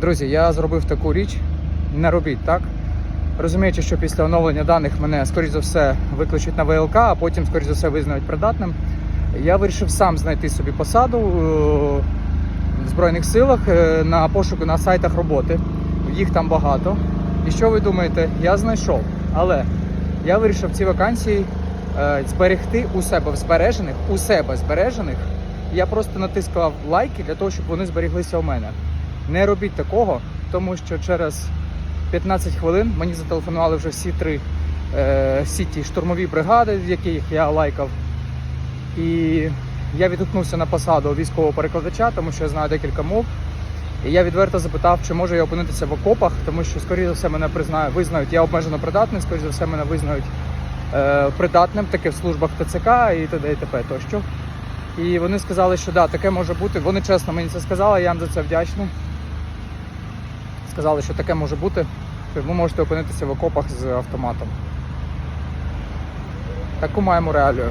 Друзі, я зробив таку річ. Не робіть так. Розуміючи, що після оновлення даних мене, скоріш за все, викличуть на ВЛК, а потім, скоріш за все, визнають придатним. Я вирішив сам знайти собі посаду е, в Збройних силах е, на пошуку на сайтах роботи. Їх там багато. І що ви думаєте? Я знайшов. Але я вирішив ці вакансії е, зберегти у себе в збережених, у себе збережених. Я просто натискав лайки для того, щоб вони зберіглися у мене. Не робіть такого, тому що через 15 хвилин мені зателефонували вже всі три е, всі ті штурмові бригади, в яких я лайкав. І я відгукнувся на посаду військового перекладача, тому що я знаю декілька мов. І я відверто запитав, чи можу я опинитися в окопах, тому що, скоріше за все, мене признаю, визнають, я обмежено придатний, скоріше за все, мене визнають е, придатним, таке в службах ТЦК і т.д. і т.п. тощо. І вони сказали, що да, таке може бути. Вони чесно мені це сказали, я їм за це вдячний. Сказали, що таке може бути, що ви можете опинитися в окопах з автоматом. Таку маємо реалію.